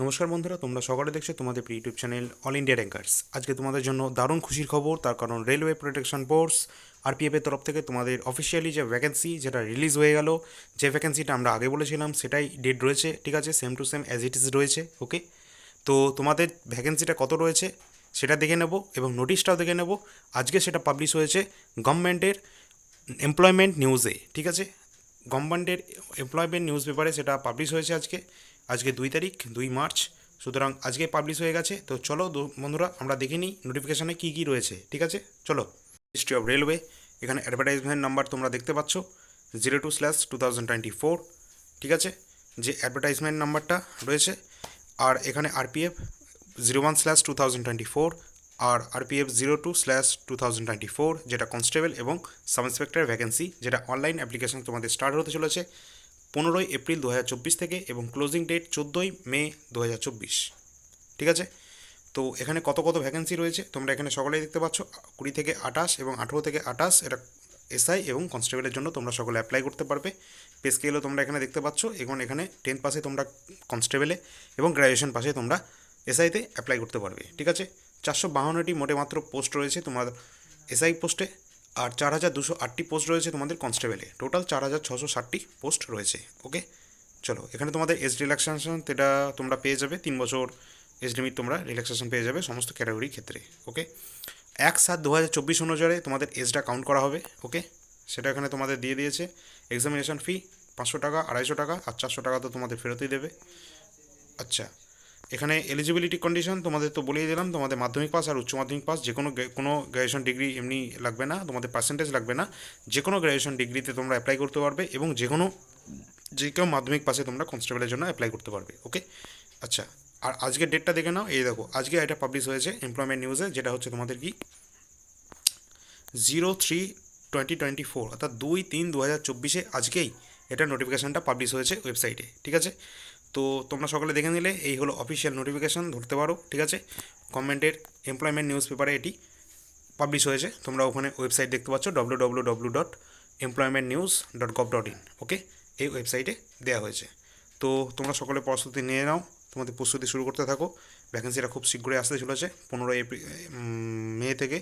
নমস্কার বন্ধুরা, তোমরা সকলে দেখছ তোমাদের প্রিয় YouTube channel all India rankers. আজকে তোমাদের জন্য দারুণ খুশির খবর, তার কারণ রেলওয়ে প্রোটেকশন ফোর্স আরপিএফ এর তরফ থেকে তোমাদের অফিসিয়ালি যে ভ্যাকেন্সি যেটা রিলিজ হয়ে গেল, যে ভ্যাকেন্সিটা আমরা আগে বলেছিলাম সেটাই ডেট রয়েছে, ঠিক আছে? Same to same as it is রয়েছে ওকে তো তোমাদের ভ্যাকেন্সিটা কত রয়েছে সেটা দেখে নেব এবং নোটিশটাও দেখে নেব। আজকে সেটা পাবলিশ হয়েছে গভর্নমেন্টের এমপ্লয়মেন্ট নিউজে ঠিক আছে? গভর্নমেন্টের এমপ্লয়মেন্ট নিউজ পেপারে সেটা পাবলিশ হয়েছে আজকে। আজকে দুই তারিখ, দুই মার্চ। সুতরাং আজকে পাবলিশ হয়ে গেছে। তো চলো বন্ধুরা, আমরা দেখে নিই নোটিফিকেশানে কী কী রয়েছে। ঠিক আছে? চলো। হিস্ট্রি অফ রেলওয়ে এখানে অ্যাডভার্টাইজমেন্ট নাম্বার তোমরা দেখতে পাচ্ছ। Zero two slash two thousand twenty four ঠিক আছে? যে অ্যাডভার্টাইজমেন্ট নাম্বারটা রয়েছে। আর এখানে RPF zero one slash two thousand twenty four আর RPF zero two slash two thousand twenty four যেটা কনস্টেবল এবং সাব ইন্সপেক্টর ভ্যাকেন্সি যেটা অনলাইন অ্যাপ্লিকেশন তোমাদের স্টার্ট হতে চলেছে পনেরোই এপ্রিল দু হাজার চব্বিশ থেকে এবং ক্লোজিং ডেট চোদ্দোই মে দু হাজার চব্বিশ। ঠিক আছে? তো এখানে কত কত ভ্যাকেন্সি রয়েছে তোমরা এখানে সকলেই দেখতে পাচ্ছ। কুড়ি থেকে আঠাশ এবং আঠেরো থেকে আঠাশ, এটা এসআই এবং কনস্টেবলের জন্য তোমরা সকলে অ্যাপ্লাই করতে পারবে। পে স্কেলও তোমরা এখানে দেখতে পাচ্ছ। এবং এখানে টেন্থ পাসে তোমরা কনস্টেবলে এবং গ্র্যাজুয়েশন পাসে তোমরা এসআইতে অ্যাপ্লাই করতে পারবে। ঠিক আছে? চারশো বাহান্নটি মোটে মাত্র পোস্ট রয়েছে তোমার এসআই পোস্টে, আর চার হাজার দুশো আটটি পোস্ট রয়েছে তোমাদের কনস্টেবলে। টোটাল চার হাজার ছশো ষাটটি পোস্ট রয়েছে, ওকে? চলো, এখানে তোমাদের এজ রিল্যাক্সেশন এটা তোমরা পেয়ে যাবে, তিন বছর এজ লিমিট তোমরা রিল্যাক্সেশন পেয়ে যাবে সমস্ত ক্যাটাগরির ক্ষেত্রে, ওকে? এক সাত দু হাজার চব্বিশ অনুযায়ী তোমাদের এজটা কাউন্ট করা হবে, ওকে? সেটা এখানে তোমাদের দিয়ে দিয়েছে। এক্সামিনেশন ফি পাঁচশো টাকা, আড়াইশো টাকা, আর চারশো টাকা তো তোমাদের ফেরতই দেবে। আচ্ছা এখানে এলিজিবিলিটি কন্ডিশন তোমাদের তো বলেই দিলাম, তোমাদের মাধ্যমিক পাস আর উচ্চ মাধ্যমিক পাস যে কোনো কোনো গ্র্যাজুয়েশন ডিগ্রি এমনি লাগবে না, তোমাদের পার্সেন্টেজ লাগবে না যে কোনো গ্র্যাজুয়েশন ডিগ্রিতে তোমরা অ্যাপ্লাই করতে পারবে এবং যে কোনো যে কেউ মাধ্যমিক পাসে তোমরা কনস্টেবলের জন্য অ্যাপ্লাই করতে পারবে ওকে আচ্ছা আর আজকের ডেটটা দেখে নাও, এই দেখো, আজকে এটা পাবলিশ হয়েছে এমপ্লয়মেন্ট নিউজে যেটা হচ্ছে তোমাদের কি? Zero three twenty twenty four অর্থাৎ দুই তিন দু হাজার চব্বিশে আজকেই এটা নোটিফিকেশানটা পাবলিশ হয়েছে ওয়েবসাইটে ঠিক আছে? তো তোমরা সকলে দেখে নিলে, এই হলো অফিসিয়াল নোটিফিকেশান ধরতে পারো, ঠিক আছে? গভর্নমেন্টের এমপ্লয়মেন্ট নিউজ পেপারে এটি পাবলিশ হয়েছে, তোমরা ওখানে ওয়েবসাইট দেখতে পাচ্ছ W W W dot employment news dot dot in okay এই ওয়েবসাইটে দেওয়া হয়েছে। তো তোমরা সকলে প্রস্তুতি নিয়ে নাও, তোমাদের প্রস্তুতি শুরু করতে থাকো। ভ্যাকেন্সিটা খুব শীঘ্রই আসতে চলেছে, পনেরোই এপ্রিল মে থেকে,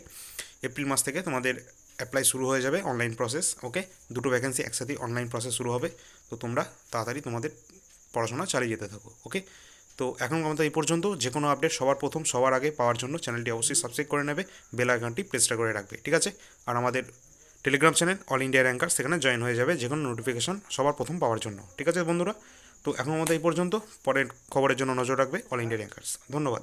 এপ্রিল মাস থেকে তোমাদের অ্যাপ্লাই শুরু হয়ে যাবে অনলাইন প্রসেস ওকে দুটো ভ্যাকেন্সি একসাথে অনলাইন প্রসেস শুরু হবে, তো তোমরা তাড়াতাড়ি তোমাদের পড়াশোনা চালিয়ে যেতে থাকো ওকে তো এখন আমাদের এই পর্যন্ত, যে কোনো আপডেট সবার প্রথম, সবার আগে পাওয়ার জন্য চ্যানেলটি অবশ্যই সাবস্ক্রাইব করে নেবে বেল আইকনটি প্রেসটা করে রাখবে, ঠিক আছে? আর আমাদের Telegram channel all India ranker সেখানে জয়েন হয়ে যাবে, যে কোনো নোটিফিকেশন সবার প্রথম পাওয়ার জন্য, ঠিক আছে বন্ধুরা? তো এখন আমাদের এই পর্যন্ত, পরের খবরের জন্য নজর রাখবে অল ইন্ডিয়া র্যাঙ্কার্স ধন্যবাদ।